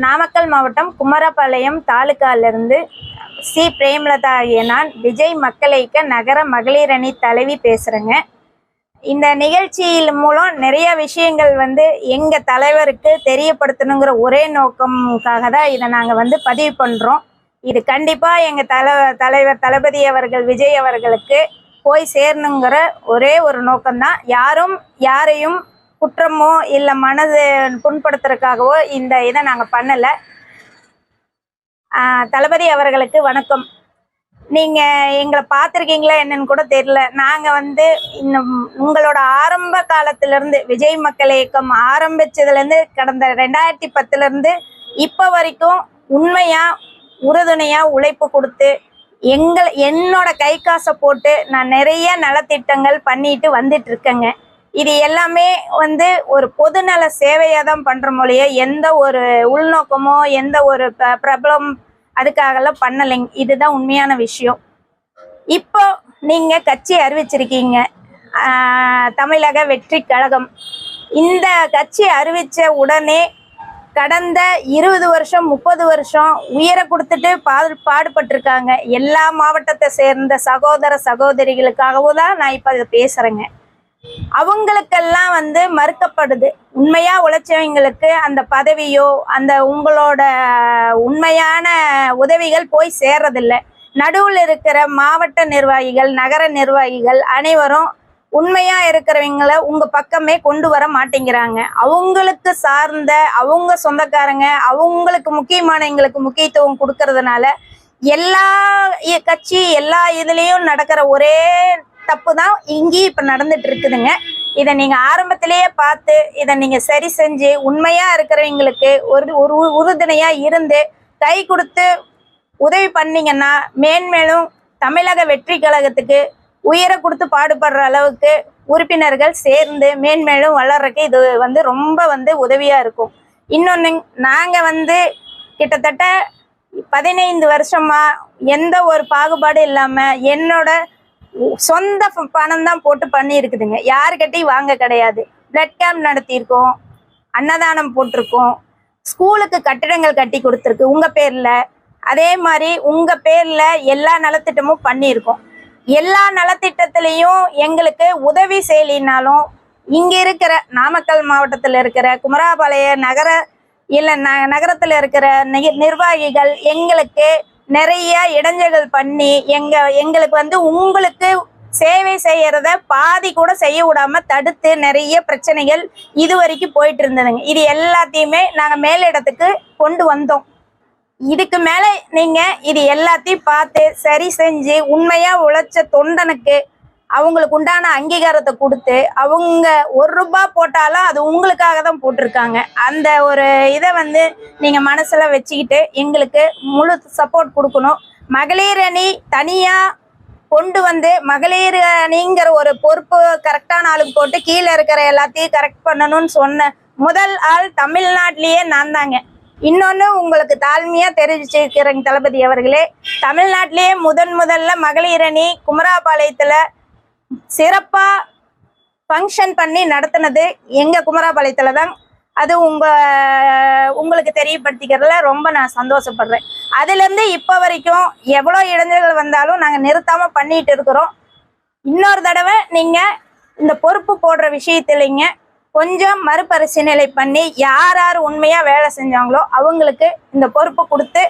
நாமக்கல் மாவட்டம் குமரபாளையம் தாலுகாலிருந்து சி. பிரேமலதா ஆகிய நான் விஜய் மக்கள் இயக்க நகர மகளிர் அணி தலைவி பேசுகிறேங்க இந்த நிகழ்ச்சியில் மூலம் நிறைய விஷயங்கள் வந்து எங்கள் தலைவருக்கு தெரியப்படுத்தணுங்கிற ஒரே நோக்கமுக்காக தான் இதை நாங்கள் வந்து பதிவு பண்ணுறோம் இது கண்டிப்பாக எங்கள் தலை தலைவர் தளபதி அவர்கள் விஜய் அவர்களுக்கு போய் சேரணுங்கிற ஒரே ஒரு நோக்கம்தான். யாரும் யாரையும் குற்றமோ இல்லை மனது புண்படுத்துறதுக்காகவோ இந்த இதை நாங்கள் பண்ணலை. தளபதி அவர்களுக்கு வணக்கம். நீங்கள் எங்களை பார்த்துருக்கீங்களா என்னன்னு கூட தெரியல. நாங்கள் வந்து இந்த உங்களோட ஆரம்ப காலத்திலேருந்து விஜய் மக்கள் இயக்கம் ஆரம்பிச்சதுலேருந்து கடந்த ரெண்டாயிரத்தி பத்துலேருந்து இப்போ வரைக்கும் உண்மையாக உறுதுணையாக உழைப்பு கொடுத்து எங்கள் என்னோட கை காசை போட்டு நான் நிறைய நலத்திட்டங்கள் பண்ணிட்டு வந்துட்டு இருக்கேங்க. இது எல்லாமே வந்து ஒரு பொதுநல சேவையாக தான் பண்ணுற மொழிய எந்த ஒரு உள்நோக்கமோ எந்த ஒரு பிரபலம் அதுக்காகலாம் பண்ணலைங்க. இதுதான் உண்மையான விஷயம். இப்போ நீங்கள் கட்சி அறிவிச்சிருக்கீங்க. தமிழக வெற்றி கழகம். இந்த கட்சி அறிவித்த உடனே கடந்த இருபது வருஷம் முப்பது வருஷம் உயிரை கொடுத்துட்டு பாடு பாடுபட்டிருக்காங்க. எல்லா மாவட்டத்தை சேர்ந்த சகோதர சகோதரிகளுக்காகவும் தான் நான் இப்போ இதை பேசுகிறேங்க அவங்களுக்கெல்லாம் வந்து மறுக்கப்படுது. உண்மையா உழைச்சவங்களுக்கு அந்த பதவியோ அந்த உங்களோட உண்மையான உதவிகள் போய் சேர்றதில்ல. நடுவில் இருக்கிற மாவட்ட நிர்வாகிகள் நகர நிர்வாகிகள் அனைவரும் உண்மையா இருக்கிறவங்கள உங்க பக்கமே கொண்டு வர மாட்டேங்கிறாங்க. அவங்களுக்கு சார்ந்த அவங்க சொந்தக்காரங்க அவங்களுக்கு முக்கியமானவங்களுக்கு முக்கியத்துவம் கொடுக்கறதுனால எல்லா கட்சி எல்லா இதுலேயும் நடக்கிற ஒரே தப்பு தான் இங்கேயும் இப்போ நடந்துட்டு இருக்குதுங்க இதை நீங்கள் ஆரம்பத்திலேயே பார்த்து இதை நீங்கள் சரி செஞ்சு உண்மையாக இருக்கிறவங்களுக்கு ஒரு ஒரு உறுதுணையாக இருந்து கை கொடுத்து உதவி பண்ணிங்கன்னா மேன்மேலும் தமிழக வெற்றி கழகத்துக்கு உயிரை கொடுத்து பாடுபடுற அளவுக்கு உறுப்பினர்கள் சேர்ந்து மேன்மேலும் வளர்றதுக்கு இது வந்து ரொம்ப வந்து உதவியாக இருக்கும். இன்னொன்று நாங்கள் வந்து கிட்டத்தட்ட பதினைந்து வருஷமாக எந்த ஒரு பாகுபாடும் இல்லாமல் என்னோட சொந்த பணம் தான் போட்டு பண்ணி இருக்குதுங்க யாருக்கிட்டையும் வாங்க கிடையாது. பிளட் கேம்ப் நடத்தியிருக்கோம். அன்னதானம் போட்டிருக்கோம். ஸ்கூலுக்கு கட்டிடங்கள் கட்டி கொடுத்துருக்கு. உங்கள் பேரில். அதே மாதிரி உங்கள் பேரில் எல்லா நலத்திட்டமும் பண்ணியிருக்கோம். எல்லா நலத்திட்டத்திலையும் எங்களுக்கு உதவி செய்யலினாலும் இங்கே இருக்கிற நாமக்கல் மாவட்டத்தில் இருக்கிற குமராபாளைய நகர இல்லை ந நகரத்தில் இருக்கிற நி- நிர்வாகிகள் எங்களுக்கு நிறைய இடைஞ்சல்கள் பண்ணி எங்க எங்களுக்கு வந்து உங்களுக்கு சேவை செய்யறத பாதி கூட செய்ய விடாம தடுத்து நிறைய பிரச்சனைகள் இது வரைக்கும் போயிட்டு இருந்ததுங்க. இது எல்லாத்தையுமே நாங்க மேலிடத்துக்கு கொண்டு வந்தோம். இதுக்கு மேல நீங்க இது எல்லாத்தையும் பார்த்து சரி செஞ்சு உண்மையா உழைச்ச தொண்டனுக்கு அவங்களுக்கு உண்டான அங்கீகாரத்தை கொடுத்து அவங்க ஒரு ரூபாய் போட்டாலும் அது உங்களுக்காக தான் போட்டிருக்காங்க. அந்த ஒரு இதை வந்து நீங்கள் மனசில் வச்சுக்கிட்டு எங்களுக்கு முழு சப்போர்ட் கொடுக்கணும். மகளிர் அணி கொண்டு வந்து மகளிர் அணிங்கிற ஒரு பொறுப்பு கரெக்டான ஆளுக்கு போட்டு கீழே இருக்கிற எல்லாத்தையும் கரெக்ட் பண்ணணும்னு சொன்ன முதல் ஆள் தமிழ்நாட்டிலேயே நான் தாங்க. இன்னொன்று உங்களுக்கு தாழ்மையாக தெரிவிச்சிருக்கிறேங்க தளபதி அவர்களே. தமிழ்நாட்டிலேயே முதன் முதல்ல மகளிரணி குமராபாளையத்தில் சிறப்பா ஃபங்க்ஷன் பண்ணி நடத்தினது எங்க குமராபாளையத்துல தான். அது உங்க உங்களுக்கு தெரியப்படுத்திக்கிறதுல ரொம்ப நான் சந்தோஷப்படுறேன். அதுலேருந்து இப்போ வரைக்கும் எவ்வளோ இளைஞர்கள் வந்தாலும் நாங்கள் நிறுத்தாமல் பண்ணிட்டு இருக்கிறோம். இன்னொரு தடவை நீங்கள் இந்த பொறுப்பு போடுற விஷயத்துலைங்க கொஞ்சம் மறுபரிசீலனை பண்ணி யார் யார் உண்மையாக வேலை செஞ்சாங்களோ அவங்களுக்கு இந்த பொறுப்பு கொடுத்து